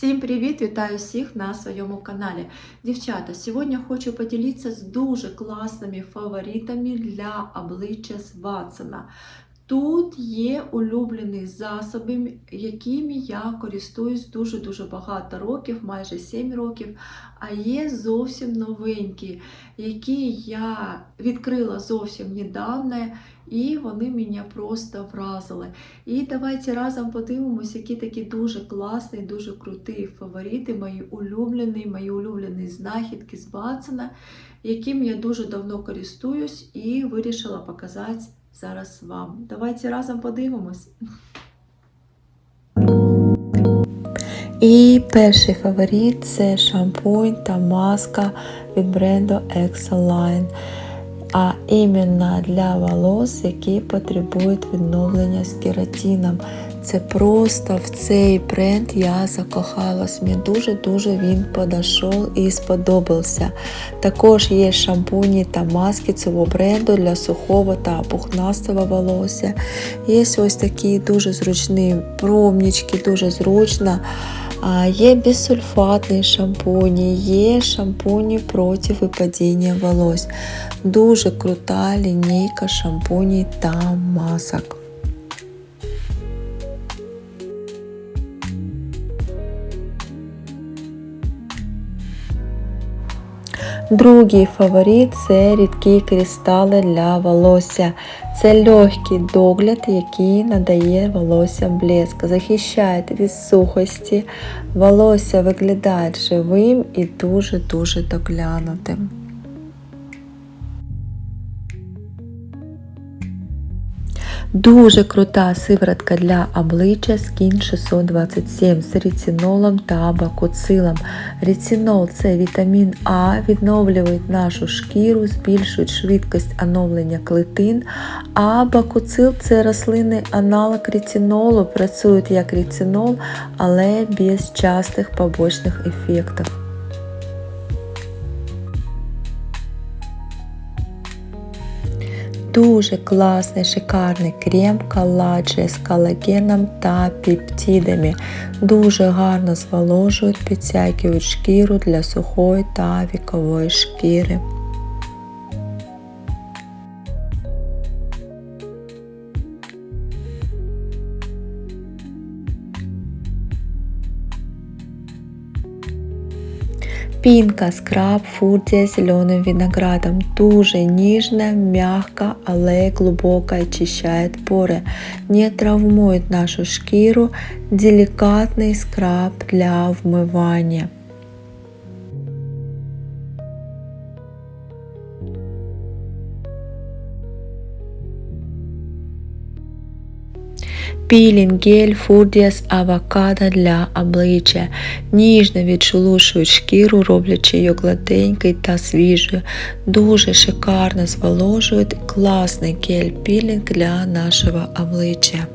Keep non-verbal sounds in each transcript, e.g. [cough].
Всім привіт! Вітаю всіх на своєму каналі. Дівчата, сьогодні хочу поділитися з дуже класними фаворитами для обличчя з Ватсона. Тут є улюблені засоби, якими я користуюсь дуже-дуже багато років, майже 7 років. А є зовсім новенькі, які я відкрила зовсім недавно, і вони мене просто вразили. І давайте разом подивимося, які такі дуже класні, дуже круті фаворити, мої улюблені, мої улюблені знахідки з Ватсона, яким я дуже давно користуюсь і вирішила показати зараз вам. Давайте разом подивимось. І перший фаворит це шампунь та маска від бренду Exoline. А іменно для волос, які потребують відновлення з кератином. Це просто в цей бренд я закохалась. Мені дуже-дуже він подійшов і сподобався. Також є шампуні та маски цього бренду для сухого та пухнастого волосся. Є ось такі дуже зручні промнічки, дуже зручно. Є безсульфатні шампуні, є шампуні проти випадіння волос. Дуже крута лінійка шампунів та масок. Другий фаворит це рідкі кристали для волосся. Це легкий догляд, який надає волоссям блеск, захищає від сухості, волосся виглядає живим і дуже-дуже доглянутим. Дуже крута сиворотка для обличчя Skin 627 з ретинолом та бакуцилом. Ретинол це вітамін А, відновлює нашу шкіру, збільшують швидкість оновлення клетин, а бакуцил це рослинний аналог ретинолу, працюють як ретинол, але без частих побочних ефектів. Дуже класний шикарний крем коладжі з колагеном та пептидами. Дуже гарно зволожують, підтягують шкіру для сухої та вікової шкіри. Пінка скраб фурдія з зеленим виноградом. Дуже ніжна, м'яка, але глубоко очищает пори. Не травмує нашу шкіру. Делікатний скраб для вмивання. Пілінг гель фурдіас, авокадо для обличчя. Ніжно відшелушують шкіру, роблячи її гладенькою та свіжою. Дуже шикарно зволожують класний гель пілінг для нашого обличчя.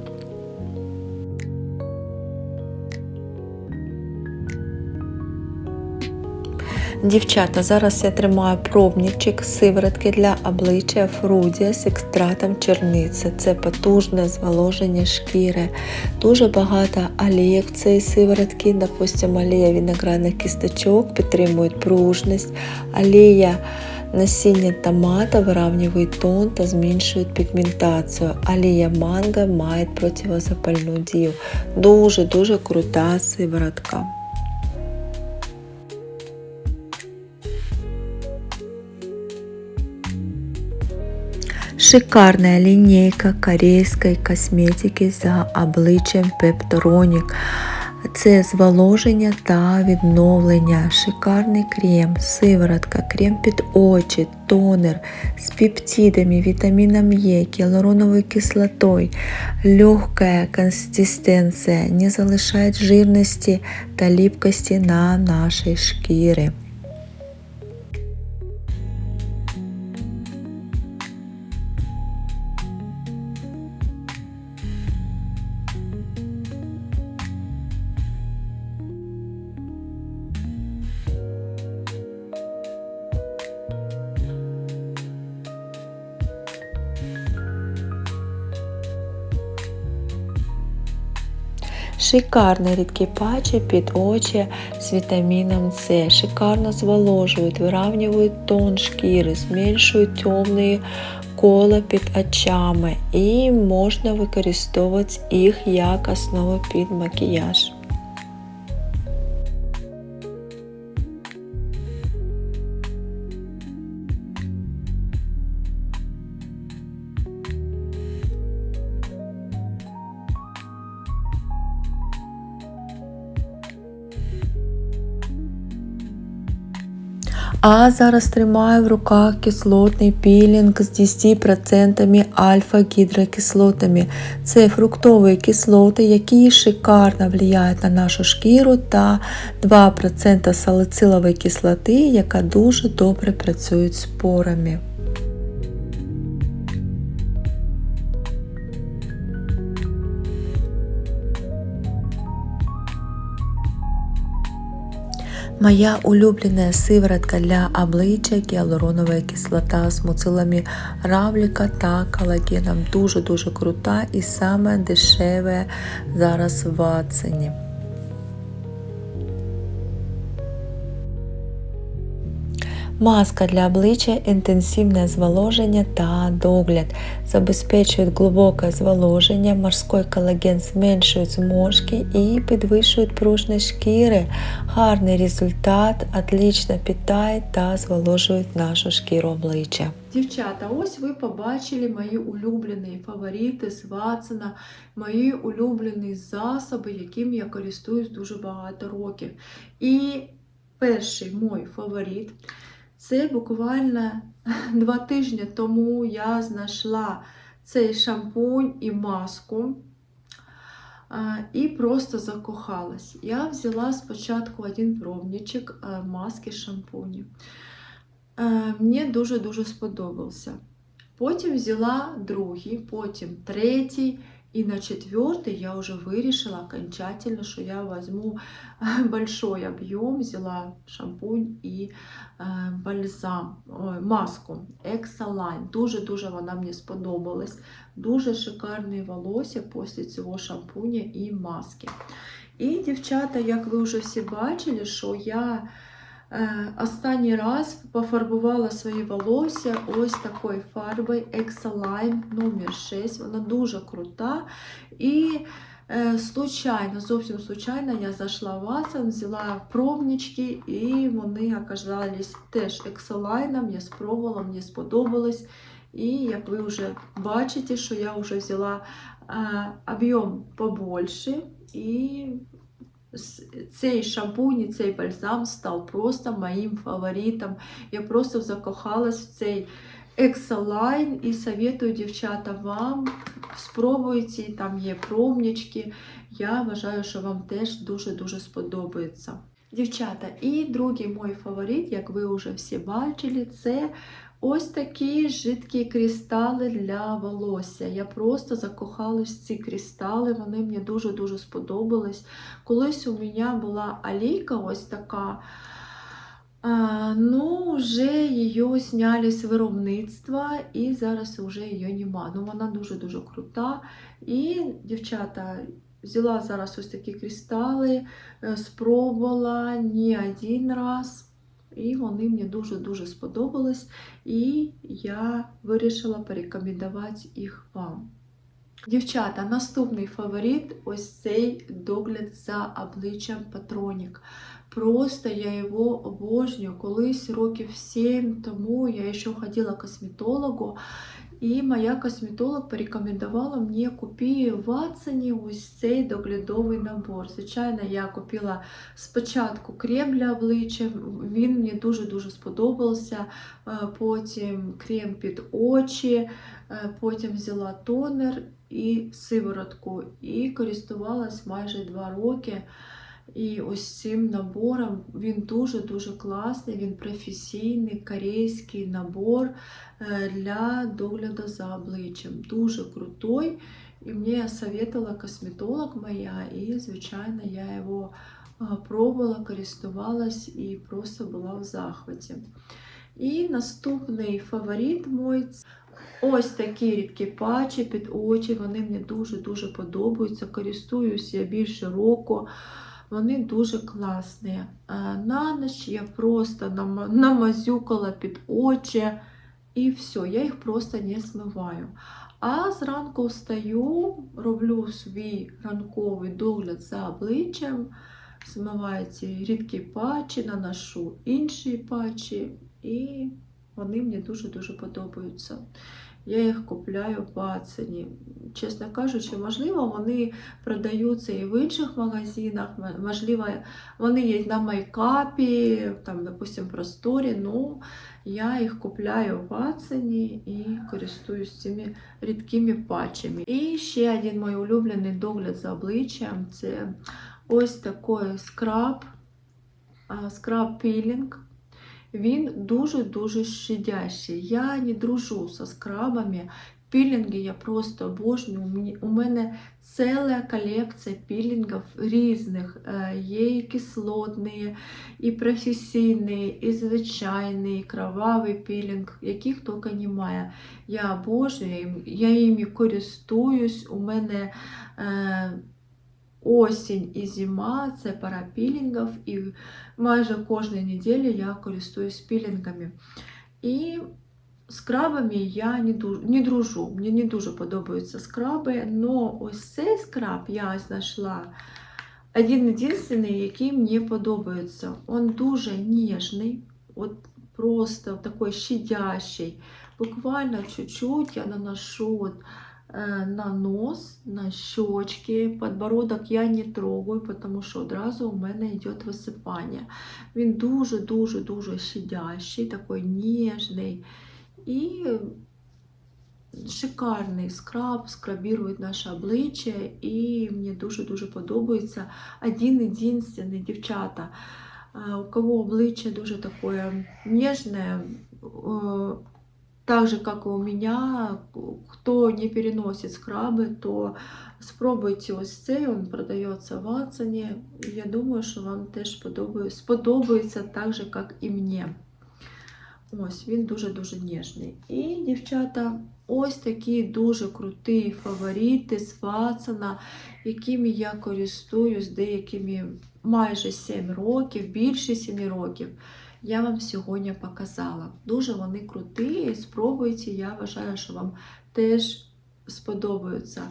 Дівчата, зараз я тримаю пробничок сиворотки для обличчя Фрудія з екстратом черниці. Це потужне зволоження шкіри. Дуже багато оліїв цієї сиворотки, допустимо, олія виноградних кісточок підтримують пружність, олія Насіння томата виравнює тон та зменшує пігментацію. Олія манго має противозапальну дію. Дуже-дуже крута сиворотка. Шикарная лінійка корейської косметики за обличчям Peptoronic. Це зволоження та відновлення, шикарний крем, сиворотка, крем під очі, тонер з пептидами, вітаміном Е, гіалуроновою кислотою, легка консистенція, не залишає жирності та ліпкості на нашій шкірі. Шикарний рідкі патчі під очі з вітаміном С. Шикарно зволожують, вирівнюють тон шкіри, зменшують темні кола під очами і можна використовувати їх як основу під макіяж. А зараз тримаю в руках кислотний пілінг з 10% альфа-гідрокислотами. Це фруктові кислоти, які шикарно впливають на нашу шкіру, та 2% салицилової кислоти, яка дуже добре працює з порами. Моя улюблена сиворотка для обличчя гіалуронова кислота з муцилами равліка та колагеном. Дуже-дуже крута і саме дешеве зараз в ціні. Маска для обличчя, інтенсивне зволоження та догляд. Забезпечують глибоке зволоження, морський колаген зменшують зморшки і підвищують пружність шкіри. Гарний результат, отлично питає та зволожують нашу шкіру обличчя. Дівчата, ось ви побачили мої улюблені фаворити з Ватсона, мої улюблені засоби, яким я користуюсь дуже багато років. І перший мій фаворит. Це буквально [laughs] два тижні тому я знайшла цей шампунь і маску і просто закохалась. Я взяла спочатку один пробничок маски шампуні. Мені дуже-дуже сподобався. Потім взяла другий, потім третій. И на четвертый я уже вирішила окончательно, что я возьму [laughs] большой объем, взяла шампунь і бальзам, ой, маску Exaline. Дуже-дуже вона мені сподобалась. Дуже шикарне волосся після цього шампуня і маски. І, дівчата, як ви вже всі бачили, що я Останній раз пофарбувала свої волосся ось такою фарбою Exaline номер 6 Вона дуже крута. І е, случайно, зовсім случайно, я зайшла в Асан, взяла пробнички, і вони оказались теж Exaline. Я спробувала, мені сподобалось. І як ви вже бачите, що я вже взяла е, об'єм побольше. І цей шампунь і цей бальзам став просто моїм фаворитом. Я просто закохалась в цей Exaline і советую, дівчата, вам спробуйте, там є промнічки. Я вважаю, що вам теж дуже-дуже сподобається. Дівчата, і другий мій фаворит, як ви вже всі бачили, це Ось такі жидкі кристали для волосся. Я просто закохалась в ці кристали, вони мені дуже-дуже сподобались. Колись у мене була олійка ось така. Ну, вже її зняли з виробництва і зараз вже її нема. Ну, Вона дуже-дуже крута. І, дівчата, взяла зараз ось такі кристали, е, спробувала не один раз. І вони мені дуже-дуже сподобались, і я вирішила порекомендувати їх вам. Дівчата, наступний фаворит ось цей догляд за обличчям Патронік. Просто я його обожнюю. Колись років 7 тому я ще ходила к косметологу, і моя косметолог порекомендувала мені купити в Ватсоні ось цей доглядовий набор. Звичайно, я купила спочатку крем для обличчя, він мені дуже-дуже сподобався. Е, потім крем під очі, е, потім взяла тонер і сиворотку. І користувалась майже 2 роки. І ось цим набором він дуже-дуже класний, він професійний корейський набор е, для догляду за обличчям. Дуже крутой. І мені советувала косметолог моя, і, звичайно, я його е, пробувала, користувалась і просто була в захваті. І наступний фаворит мой Ось такі рідкі патчі під очі, вони мені дуже-дуже подобаються. Користуюсь я більше року. Вони дуже класні. Е, На ніч я просто намазюкала під очі і все, я їх просто не смиваю. А зранку встаю, роблю свій ранковий догляд за обличчям, змиваю ці рідкі патчі, наношу інші патчі, і вони мені дуже-дуже подобаються. Я їх купляю по ціні. Чесно кажучи, можливо, вони продаються і в інших магазинах, можливо, вони є на майкапі, там, допустим, просторі, ну я їх купляю в Аціні і користуюсь цими рідкими патчами. І ще один мій улюблений догляд за обличчям це ось такий скраб, скраб пілінг. Він дуже-дуже щадящий. Я не дружу со скрабами. Пілінги я просто обожнюю. У мене ціла колекція пілінгів різних. Е, Є і кислотні, і професійний, і звичайний, і кровавий пілінг, яких тільки немає. Я обожнюю, я їми користуюсь. У мене е, осінь і зима це пора пілінгів, і майже кожної неділі я користуюсь пілінгами. І скрабами я не, ду- не дружу. Мені не дуже подобаються скраби, але ось цей скраб я знайшла один єдиний, який мені подобається. Він дуже ніжний, от просто такий щадящий. Буквально чуть-чуть я наношу от, е, на нос, на щочки, подбородок я не трогаю, тому що одразу у мене йде висипання. Він дуже-дуже-дуже щадящий, такий ніжний і шикарний скраб, скрабірує наше обличчя, і мені дуже-дуже подобається. Один єдинственний, дівчата, у кого обличчя дуже такое нежное, э, так же, как и у меня, кто не переносит скраби, то спробуйте ось цей, він продається в Аціні. Я думаю, що вам теж подобає- сподобається так же, як і мені. Ось він дуже-дуже ніжний. І, дівчата, ось такі дуже круті фаворити з Ватсона, якими я користуюсь деякими майже 7 років, більше 7 років. Я вам сьогодні показала. Дуже вони круті. Спробуйте, я вважаю, що вам теж сподобаються.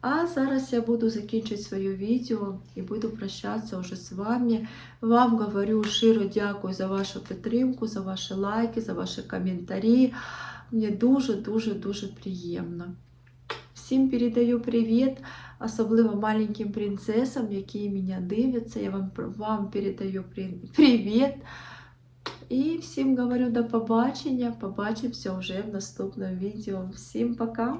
А зараз я буду закінчити своє відео і буду прощатися вже з вами. Вам говорю щиро дякую за вашу підтримку, за ваші лайки, за ваші коментарі. Мені дуже-дуже-дуже приємно. Всім передаю привіт, особливо маленьким принцесам, які мене дивляться. Я вам, вам передаю при- привіт. І всім говорю до побачення. Побачимося вже в наступному відео. Всім пока!